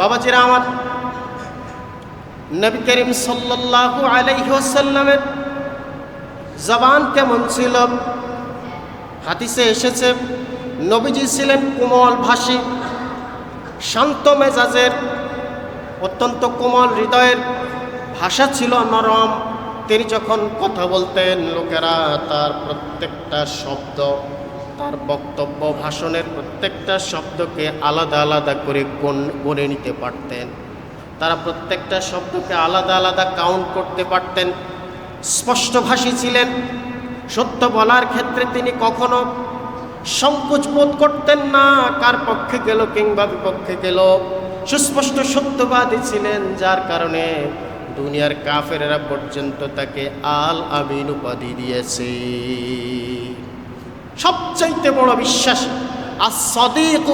বাবাজিরা আমার নবী করিম সাল্লাল্লাহু আলাইহি ওয়াসাল্লামের জবান কেমন ছিল? হাদিসে এসেছে, নবীজি ছিলেন কোমল ভাষী, শান্ত মেজাজের, অত্যন্ত কোমল হৃদয়ের, ভাষা ছিল নরম। তিনি যখন কথা বলতেন, লোকেরা তার প্রত্যেকটা শব্দ তার বক্তব্য ভাষণের প্রত্যেকটা শব্দকে আলাদা আলাদা করে গণে নিতে পারতেন। তারা প্রত্যেকটা শব্দকে আলাদা আলাদা কাউন্ট করতে পারতেন। স্পষ্টভাষী ছিলেন। সত্য বলার ক্ষেত্রে তিনি কখনো সংকোচ বোধ করতেন না, কার পক্ষে গেল কিংবা বিপক্ষে গেল। সুস্পষ্ট সত্যবাদী ছিলেন, যার কারণে দুনিয়ার কাফেরেরা পর্যন্ত তাকে আল আমিন উপাধি দিয়েছে। সবচাইতে বড় বিশ্বাস। আর সদিক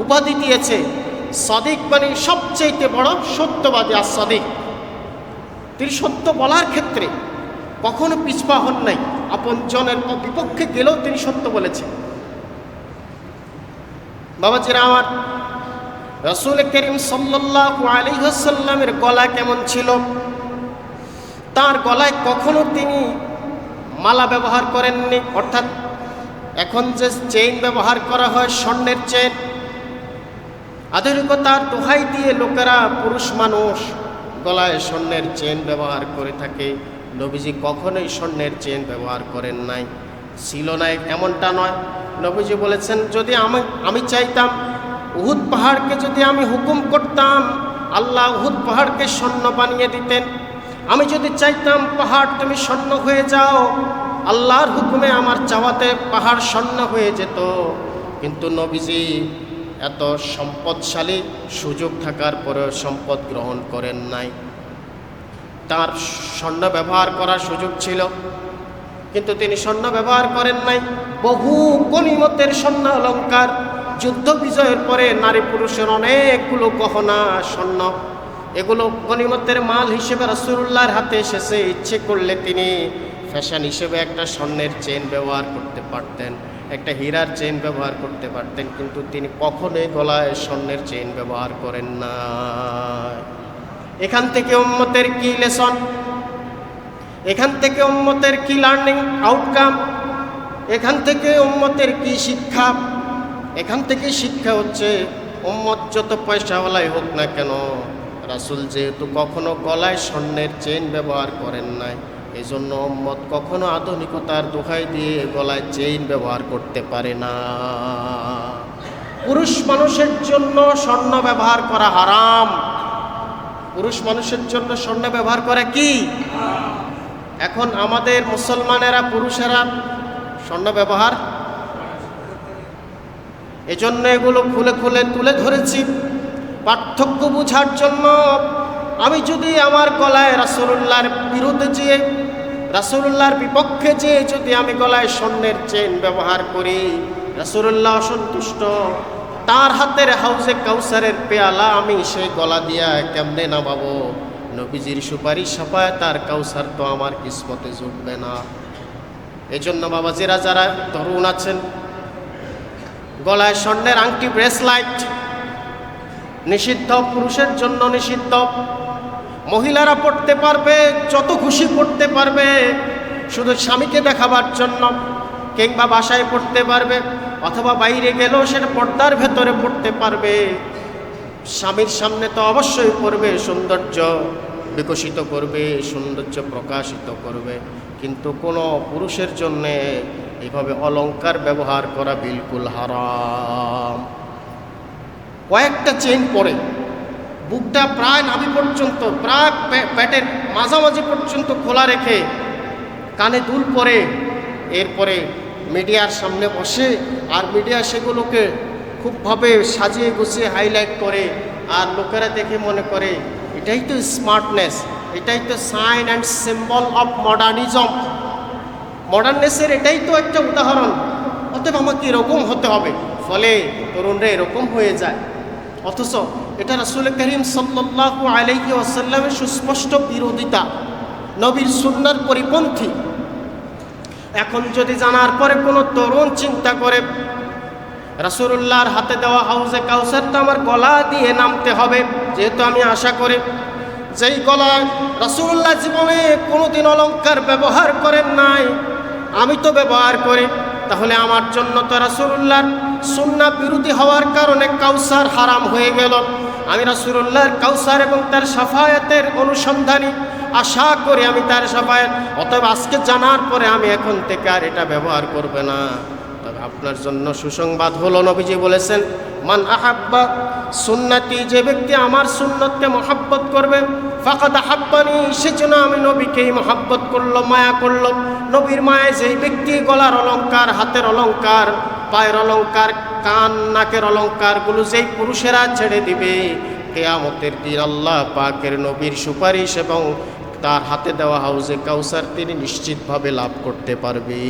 উপাধি দিয়েছে। সদিক মানে সবচাইতে বড় সত্যবাদী আর সদিক। তিনি সত্য বলার ক্ষেত্রে কখনো পিছপা হন নাই। আপন জনের বিপক্ষে গেলেও তিনি সত্য বলেছেন। বাবা বাবাজিরা আমার, রসুল করিম সাল্লাল্লাহু আলাইহি ওয়াসাল্লামের গলা কেমন ছিল? তার গলায় কখনো তিনি মালা ব্যবহার করেননি। অর্থাৎ এখন যে চেইন ব্যবহার করা হয় স্বর্ণের চেন আধুনিকতার দোহাই দিয়ে লোকেরা পুরুষ মানুষ গলায় স্বর্ণের চেন ব্যবহার করে থাকে। নবীজি কখনোই স্বর্ণের চেন ব্যবহার করেন নাই। ছিল না এমনটা নয়। নবীজি বলেছেন, যদি আমি আমি চাইতাম উহুদ পাহাড়কে যদি আমি হুকুম করতাম, আল্লাহ উহুদ পাহাড়কে স্বর্ণ বানিয়ে দিতেন। আমি যদি চাইতাম পাহাড় তুমি স্বর্ণ হয়ে যাও আল্লাহর হুকুমে আমার চাওয়াতে পাহাড় স্বর্ণ হয়ে যেত। কিন্তু নবীজি এত সম্পদশালী সুযোগ থাকার পরেও সম্পদ গ্রহণ করেন নাই। তার স্বর্ণ ব্যবহার করার সুযোগ ছিল, কিন্তু তিনি স্বর্ণ ব্যবহার করেন নাই। বহু গণিমতের স্বর্ণ অলঙ্কার যুদ্ধ বিজয়ের পরে নারী পুরুষের অনেকগুলো গহনা, স্বর্ণ, এগুলো গণিমতের মাল হিসেবে রসুল্লাহর হাতে এসেছে। ইচ্ছে করলে তিনি ফ্যাশন হিসেবে একটা স্বর্ণের চেন ব্যবহার করতে পারতেন, একটা হীরার চেন ব্যবহার করতে পারতেন, কিন্তু তিনি কখনোই গলায় স্বর্ণের চেন ব্যবহার করেন না। এখান থেকে উম্মতের কি লেসন? এখান থেকে উম্মতের কি লার্নিং আউটকাম এখান থেকে উম্মতের কি শিক্ষা? এখান থেকে শিক্ষা হচ্ছে, উম্মত যত পয়সাওয়ালাই হোক না কেন, রাসুল যেহেতু কখনো গলায় স্বর্ণের চেন ব্যবহার করেন নাই এই জন্য উম্মত কখনো আধুনিকতার দোহাই দিয়ে গলায় চেইন ব্যবহার করতে পারে না। পুরুষ মানুষের জন্য স্বর্ণ ব্যবহার করা হারাম। পুরুষ মানুষের জন্য স্বর্ণ ব্যবহার করা কি? এখন আমাদের মুসলমানেরা, পুরুষেরা স্বর্ণ ব্যবহার এজন্য এগুলো খুলে খুলে তুলে ধরেছি। পার্থক্য বোঝার জন্য আমি যদি আমার গলায় রাসুল্লাহর বিরুদ্ধে যেয়ে রাসুল্লাহর বিপক্ষে যে যদি আমি গলায় স্বর্ণের চেন ব্যবহার করি রাসুল্লাহ অসন্তুষ্ট। তার হাতের হাউসে কাউসারের পেয়ালা আমি সেই গলা দিয়া কেমনে নামাবো? নবীজির সুপারিশ সাপায় তার কাউসার তো আমার কিসমতে জুটবে না। এজন্য বাবাজিরা যারা তরুণ আছেন, গলায় স্বর্ণের আংটি, ব্রেসলাইট, নিষিদ্ধ, পুরুষের জন্য নিষিদ্ধ মহিলারা পড়তে পারবে, যত খুশি পড়তে পারবে, শুধু স্বামীকে দেখাবার জন্য কিংবা বাসায় পড়তে পারবে, অথবা বাইরে গেলেও সেটা পর্দার ভেতরে পড়তে পারবে। স্বামীর সামনে তো অবশ্যই পড়বে, সৌন্দর্য বিকশিত করবে, সৌন্দর্য প্রকাশিত করবে। কিন্তু কোনো পুরুষের জন্যে এইভাবে অলঙ্কার ব্যবহার করা বিলকুল হারাম। কয়েকটা চেন পরে বুকটা প্রায় নাভি পর্যন্ত, প্রায় পে- পেটের মাঝামাঝি পর্যন্ত খোলা রেখে কানে দুল পরে এরপরে মিডিয়ার সামনে বসে আর মিডিয়া সেগুলোকে খুবভাবে সাজিয়ে গুছিয়ে হাইলাইট করে আর লোকেরা দেখে মনে করে, এটাই তো স্মার্টনেস এটাই তো sign and symbol of modernism মডার্নেসের এটাই তো একটা উদাহরণ, অতএব আমাকে এরকম হতে হবে। ফলে তরুণরা এরকম হয়ে যায়। অথচ এটা রাসুল করিম সাল্লাল্লাহু আলাইহি ওয়াসাল্লামের সুস্পষ্ট বিরোধিতা, নবীর সুন্নার পরিপন্থী। এখন যদি জানার পরে কোনো তরুণ চিন্তা করে, রাসূলুল্লাহর হাতে দেওয়া হাউজে কাউসার তো আমার গলা দিয়ে নামতে হবে, যেহেতু আমি আশা করি যেই গলায় রাসূলুল্লাহ জীবনে কোনোদিন অলঙ্কার ব্যবহার করেন নাই, আমি তো ব্যবহার করি, তাহলে আমার জন্য তো রাসূলুল্লাহর সুন্নাহ বিরোধী হওয়ার কারণে কাউসার হারাম হয়ে গেল। আমি রাসূলুল্লাহর কাউসার এবং তার সাফায়াতের অনুসন্ধানী আশা করি আমি তার সাফায়াত। অতএব আজকে জানার পরে আমি এখন থেকে আর এটা ব্যবহার করবে না। তবে আপনার জন্য সুসংবাদ হলো, নবীজি বলেছেন, মান আহাব্বা সুন্নতি, যে ব্যক্তি আমার সুন্নতকে মহাব্বত করবে, ফাকাদ আহাব্বানি সেজন্য আমি নবীকেই মহাব্বত করল, মায়া করল। নবীর মায়ে যেই ব্যক্তি গলার অলংকার, হাতের অলংকার পায়ের অলঙ্কার, কান, নাকের অলঙ্কারগুলো যেই পুরুষেরা ছেড়ে দিবে, কেয়ামতের দিন আল্লাহ পাকের নবীর সুপারিশ এবং তার হাতে দেওয়া হাউজে কাউসার তিনি নিশ্চিতভাবে লাভ করতে পারবে